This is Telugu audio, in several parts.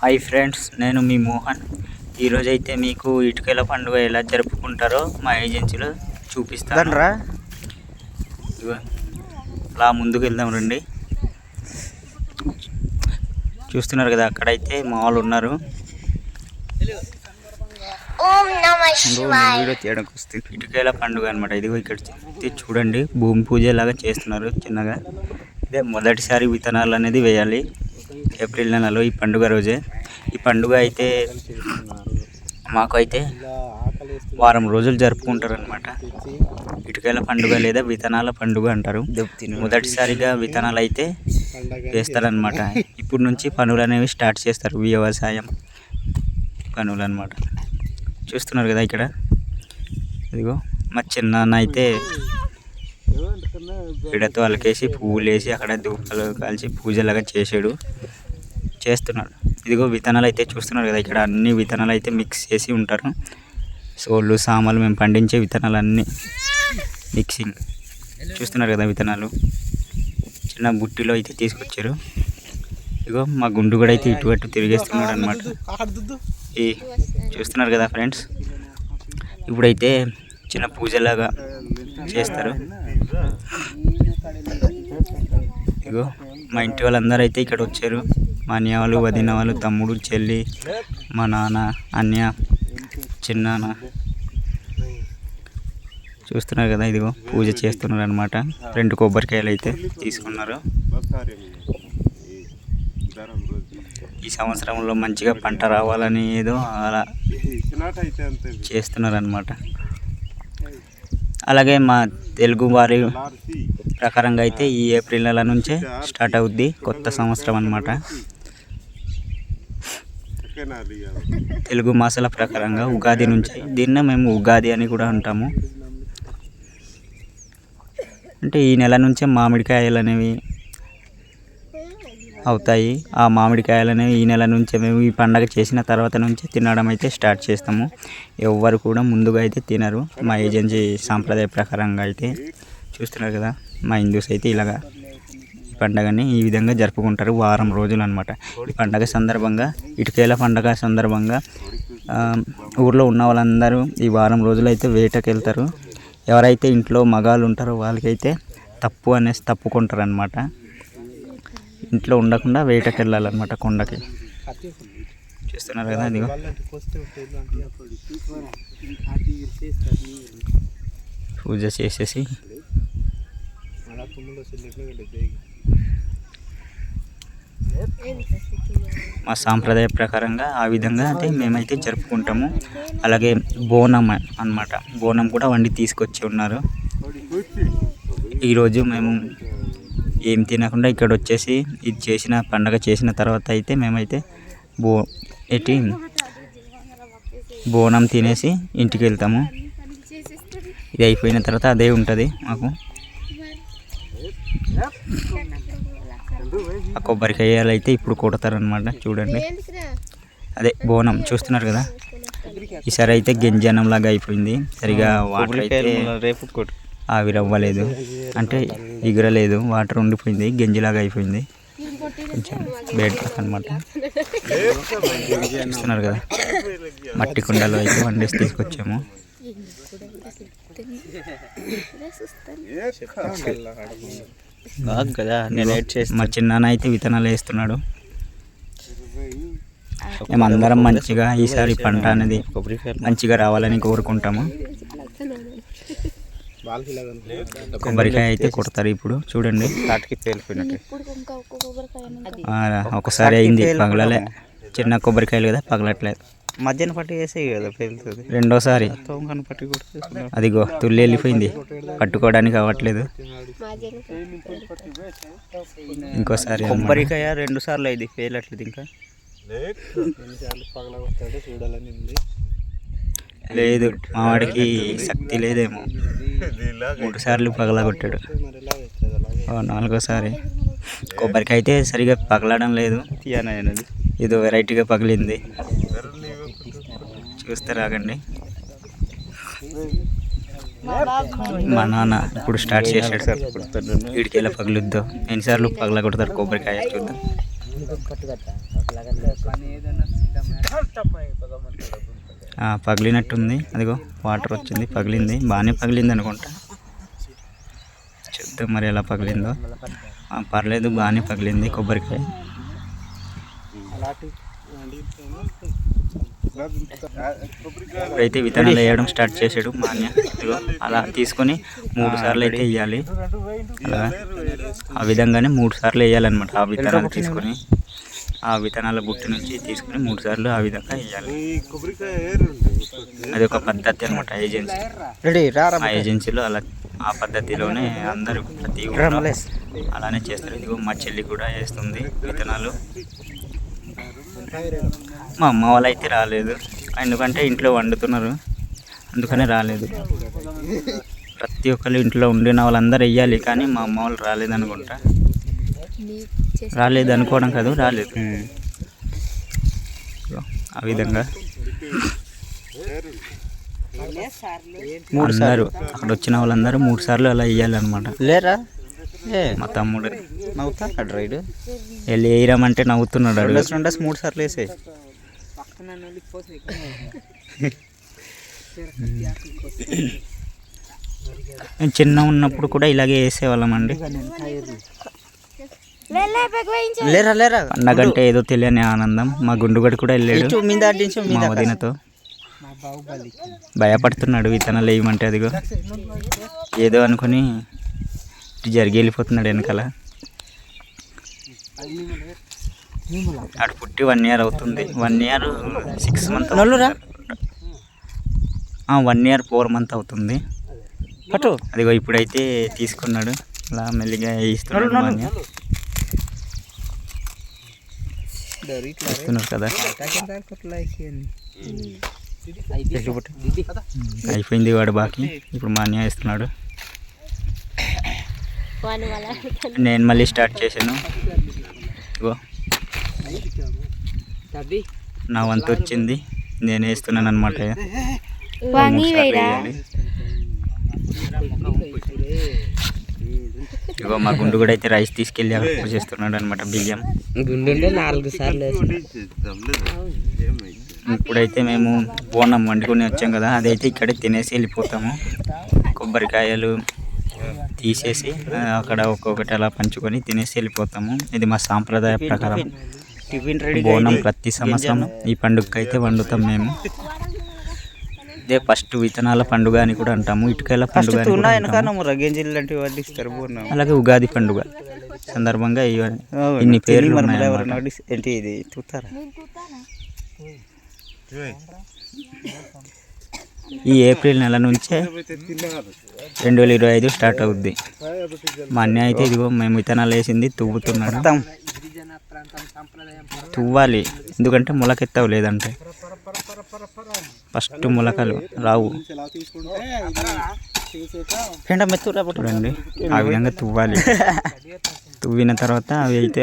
హాయ్ ఫ్రెండ్స్ నేను మీ మోహన్. ఈరోజు అయితే మీకు ఇటుకల పండుగ ఎలా జరుపుకుంటారో మా ఏజెన్సీలో చూపిస్తాను. రా. అలా ముందుకు వెళ్దాం రండి. చూస్తున్నారు కదా అక్కడైతే మా వాళ్ళు ఉన్నారు. వీడియో తీయడానికి వస్తుంది ఇటుకల పండుగ అనమాట ఇదిగో ఇక్కడ చూడండి భూమి పూజ లాగా చేస్తున్నారు చిన్నగా. ఇదే మొదటిసారి విత్తనాలు అనేది వేయాలి. ఏప్రిల్ నెలలో ఈ పండుగ రోజే. ఈ పండుగ అయితే మాకు అయితే వారం రోజులు జరుపుకుంటారు అనమాట ఇటుకల పండుగ లేదా విత్తనాల పండుగ అంటారు. మొదటిసారిగా విత్తనాలు అయితే వేస్తారనమాట ఇప్పుడు నుంచి పనులు అనేవి స్టార్ట్ చేస్తారు వ్యవసాయం పనులు అనమాట చూస్తున్నారు కదా ఇక్కడ? ఇదిగో మా చిన్నాన్న అయితే పిడతో అలకేసి పువ్వులు వేసి అక్కడ దూపాలు కాల్చి పూజలాగా చేసాడు. చేస్తున్నాడు. ఇదిగో విత్తనాలు అయితే చూస్తున్నారు కదా ఇక్కడ అన్ని విత్తనాలు అయితే మిక్స్ చేసి ఉంటారు. సోళ్ళు సామాలు మేము పండించే విత్తనాలు అన్నీ మిక్సింగ్ చూస్తున్నారు కదా విత్తనాలు. చిన్న బుట్టిలో అయితే తీసుకొచ్చారు. ఇగో మా గుండు కూడా అయితే ఇటు అటు తిరిగేస్తున్నాడు అనమాట ఈ చూస్తున్నారు కదా ఫ్రెండ్స్ ఇప్పుడైతే చిన్న పూజలాగా చేస్తారు. ఇగో మా ఇంటి వాళ్ళందరూ అయితే ఇక్కడ వచ్చారు. మా అన్నయ్య వాళ్ళు వదిన వాళ్ళు తమ్ముడు చెల్లి మా నాన్న అన్నయ్య చిన్నాన్న. చూస్తున్నారు కదా ఇదిగో పూజ చేస్తున్నారు అనమాట రెండు కొబ్బరికాయలు అయితే తీసుకున్నారు. ఈ సంవత్సరంలో మంచిగా పంట రావాలని ఏదో అలా చేస్తున్నారు అనమాట అలాగే మా తెలుగు వారి ప్రకారంగా అయితే ఈ ఏప్రిల్ నెల నుంచే స్టార్ట్ అవుద్ది కొత్త సంవత్సరం అనమాట తెలుగు మాసాల ప్రకారంగా ఉగాది నుంచి దీన్నే మేము ఉగాది అని కూడా అంటాము. అంటే ఈ నెల నుంచే మామిడికాయలు అనేవి అవుతాయి. ఆ మామిడికాయలు అనేవి ఈ నెల నుంచే మేము ఈ పండగ చేసిన తర్వాత నుంచే తినడం అయితే స్టార్ట్ చేస్తాము. ఎవ్వరు కూడా ముందుగా అయితే తినరు. మా ఏజెన్సీ సాంప్రదాయ ప్రకారంగా అయితే చూస్తున్నారు కదా మా హిందూస్ అయితే ఇలాగా పండగని ఈ విధంగా జరుపుకుంటారు వారం రోజులు అనమాట ఈ పండగ సందర్భంగా ఇటుకేల పండగ సందర్భంగా ఊర్లో ఉన్న వాళ్ళందరూ ఈ వారం రోజులు అయితే వేటకి వెళ్తారు ఎవరైతే ఇంట్లో మగాళ్ళు ఉంటారో వాళ్ళకైతే తప్పు అనేసి తప్పుకుంటారు అనమాట ఇంట్లో ఉండకుండా వేటకి వెళ్ళాలన్నమాట కొండకి. చూస్తున్నారు కదా ఇదిగో. పూజ చేసేసి. మా సాంప్రదాయ ప్రకారంగా ఆ విధంగా అయితే మేమైతే జరుపుకుంటాము. అలాగే బోనం అన్నమాట. బోనం కూడా వండి తీసుకొచ్చి ఉన్నారు. ఈరోజు మేము ఏం తినకుండా ఇక్కడ వచ్చేసి ఇది చేసిన పండగ చేసిన తర్వాత అయితే మేమైతే బో ఎట్టి బోనం తినేసి ఇంటికి వెళ్తాము. ఇది అయిపోయిన తర్వాత అదే ఉంటుంది మాకు. ఆ కొబ్బరికాయలు అయితే ఇప్పుడు కొడతారనమాట చూడండి. అదే బోనం చూస్తున్నారు కదా? ఈసారి అయితే గంజనం లాగా అయిపోయింది. సరిగా వాటర్ అయితే రేపు కొట్టు. ఆవిరవ్వలేదు. అంటే ఎగురలేదు వాటర్ ఉండిపోయింది గంజిలాగా అయిపోయింది. కొంచెం బెడ్ అనమాట చూస్తున్నారు కదా? మట్టి కుండలో అయితే వండేసి తీసుకొచ్చాము. కాదు కదా నేను ఎయిట్ చేసి మా చిన్నాన్న అయితే విత్తనాలు వేస్తున్నాడు. మేమందరం మంచిగా ఈసారి పంట అనేది మంచిగా రావాలని కోరుకుంటాము. కొబ్బరికాయ అయితే కొడతారు ఇప్పుడు చూడండి. కాటికి తేలిపోయినట్టు. ఆ, ఒకసారి అయింది పగలలే. చిన్న కొబ్బరికాయలు కదా పగలట్లేదు. మధ్యాహ్నం పట్టి వేసేయి కదా పేలుతుంది రెండోసారి. పట్టి అదిగో తుల్లి వెళ్ళిపోయింది. పట్టుకోవడానికి అవ్వట్లేదు. ఇంకోసారి. కొబ్బరికాయ రెండు సార్లు అయింది పేలట్లేదు ఇంకా. లేదు మా వాడికి శక్తి లేదేమో. మూడు సార్లు పగలగొట్టాడు నాలుగోసారి. కొబ్బరికాయ అయితే సరిగా పగలడం లేదు. ఏదో వెరైటీగా పగిలింది. చూస్తే రాగండి మా నాన్న ఇప్పుడు స్టార్ట్ చేశాడు వీడికి ఎలా పగులుద్దో. ఎన్నిసార్లు పగల కొడతారు కొబ్బరికాయ చూద్దాం. పగిలినట్టుంది. అదిగో వాటర్ వచ్చింది పగిలింది. బాగానే పగిలింది అనుకుంటా. చూద్దాం మరి ఎలా పగిలిందో. పర్లేదు బాగానే పగిలింది కొబ్బరికాయ. ఇప్పుడైతే విత్తనాలు వేయడం స్టార్ట్ చేసాడు మా అలా తీసుకొని మూడు సార్లు అయితే వేయాలి. అలా. ఆ విధంగానే మూడు సార్లు వేయాలన్నమాట ఆ విత్తనాలు తీసుకొని. ఆ విత్తనాల బుట్టి నుంచి తీసుకుని మూడు సార్లు ఆ విధంగా వేయాలి. అది ఒక పద్ధతి అనమాట ఏజెన్సీ. ఆ ఏజెన్సీలో అలా ఆ పద్ధతిలోనే అందరూ ప్రతి అలానే చేస్తారు. ఇదిగో మా చెల్లి కూడా వేస్తుంది విత్తనాలు. మా అమ్మ వాళ్ళు అయితే రాలేదు. ఎందుకంటే ఇంట్లో వండుతున్నారు. అందుకనే రాలేదు. ప్రతి ఒక్కరు ఇంట్లో ఉండిన వాళ్ళందరూ వెయ్యాలి కానీ మా అమ్మ వాళ్ళు రాలేదు అనుకుంటా. రాలేదు అనుకోవడం కాదు రాలేదు. ఆ విధంగా అందరూ అక్కడ వచ్చిన వాళ్ళందరూ మూడు సార్లు అలా వేయాలన్నమాట లేరా? మా తమ్ముడు. నవ్వుతాడు రైడు వెళ్ళి వేయరామంటే నవ్వుతున్నాడు మూడు సార్లు వేసాయి నేను చిన్న ఉన్నప్పుడు కూడా ఇలాగే వేసేవాళ్ళమండి లేరా లేరా? పండగంటే ఏదో తెలియని ఆనందం. మా గుండుగడు కూడా వెళ్ళాడు. మా వదినతో. భయపడుతున్నాడు విత్తనాలు వేయమంటే అదిగో. ఏదో అనుకుని జరిగి వెళ్ళిపోతున్నాడు వెనకాల. ఆడు పుట్టి వన్ ఇయర్ అవుతుంది. వన్ ఇయర్ సిక్స్ మంత్ నల్లురా? వన్ ఇయర్ ఫోర్ మంత్ అవుతుంది. పట్టు అదిగో ఇప్పుడైతే తీసుకున్నాడు. అలా మెల్లిగా. ఇస్తున్నారు కదా. అయిపోయింది వాడు బాకీ. ఇప్పుడు మా అన్నయ్య ఇస్తున్నాడు. నేను మళ్ళీ స్టార్ట్ చేశాను. ఇగో నా వంతు వచ్చింది. నేను వేస్తున్నాను అనమాట ఇగో మా గుండు కూడా అయితే రైస్ తీసుకెళ్ళి అక్కడ చేస్తున్నాడు అనమాట బియ్యం. గుండుండే నాలుగు సార్లు ఇప్పుడైతే మేము బోనం వండుకొని వచ్చాం కదా అదైతే ఇక్కడే తినేసి వెళ్ళిపోతాము. కొబ్బరికాయలు తీసేసి అక్కడ ఒక్కొక్కటి అలా పంచుకొని తినేసి వెళ్ళిపోతాము. ఇది మా సాంప్రదాయ ప్రకారం. బోనం ప్రతి సంవత్సరం ఈ పండుగకి అయితే వండుతాం మేము. ఇదే ఫస్ట్ విత్తనాల పండుగ అని కూడా అంటాము ఇటుకల పండుగ అలాగే ఉగాది పండుగ. సందర్భంగా ఇవ- ఇన్ని పేర్లు. ఏంటి ఇది? చూస్తారా ఈ ఏప్రిల్ నెల నుంచే రెండు వేల ఇరవై ఐదు స్టార్ట్ అవుద్ది. మా అన్నయ్య అయితే ఇదిగో మేము విత్తనాలు వేసింది తువ్వుతున్నాడు. తువ్వాలి. ఎందుకంటే మొలకెత్తవు లేదంటే. ఫస్ట్ మొలకలు రావు. చూడండి ఆ విధంగా తువ్వాలి. తువ్విన తర్వాత అవి అయితే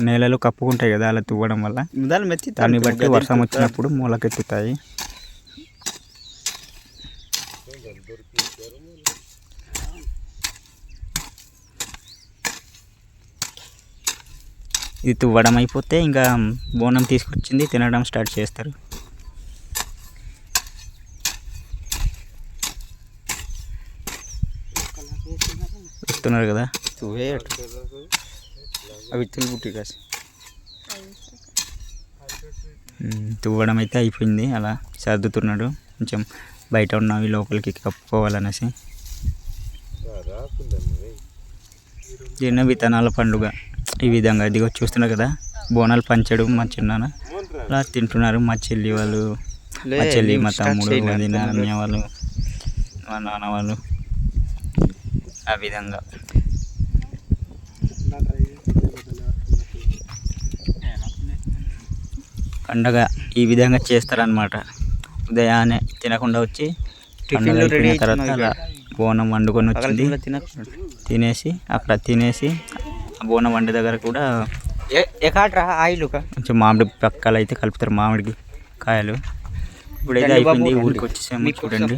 నేలలో కప్పుకుంటాయి కదా అలా తువ్వడం వల్ల. దాన్ని బట్టి వర్షం వచ్చినప్పుడు మొలకెత్తుతాయి. ఇది తువ్వడం అయిపోతే ఇంకా బోనం తీసుకొచ్చింది తినడం స్టార్ట్ చేస్తారు. వస్తున్నారు కదా? అవి కాసి తువ్వడం అయితే అయిపోయింది అలా సర్దుతున్నాడు. కొంచెం బయట ఉన్నవి లోపలికి కప్పుకోవాలనేసి. చిన్న విత్తనాల పండుగ. ఈ విధంగా ఇదిగో చూస్తున్నారు కదా? బోనాలు పంచడం మా చిన్నాన్న. అలా తింటున్నారు మా చెల్లి వాళ్ళు. మా చెల్లి మా తమ్ముడు? వదిన అన్నయ్య వాళ్ళు మా నాన్న వాళ్ళు. ఆ విధంగా. పండగ ఈ విధంగా చేస్తారనమాట ఉదయాన్నే తినకుండా వచ్చి పండగ అయిపోయిన తర్వాత అలా బోనం వండుకొని వచ్చింది. తినేసి అక్కడ తినేసి బోనం వండి దగ్గర కూడా ఎకాట్రా ఆయిలుక కొంచెం మామిడి పక్కలు అయితే కలుపుతారు మామిడికి కాయలు. ఇప్పుడైతే అయిపోయింది. ఊరికి వచ్చేసాము చూడండి.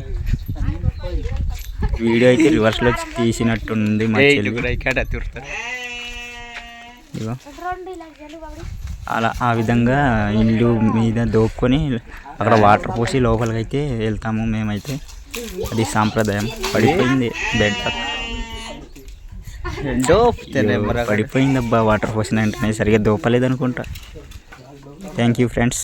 వీడియో అయితే రివర్స్లో తీసినట్టుంది అలా ఆ విధంగా ఇల్లు మీద దోక్కొని అక్కడ వాటర్ పోసి లోపలికి అయితే వెళ్తాము మేమైతే. అది సాంప్రదాయం. పడిపోయింది బెడ్ పడిపోయిందబ్బా వాటర్ పోసిన వెంటనే సరిగ్గా దోపలేదు అనుకుంటా థ్యాంక్ యూ ఫ్రెండ్స్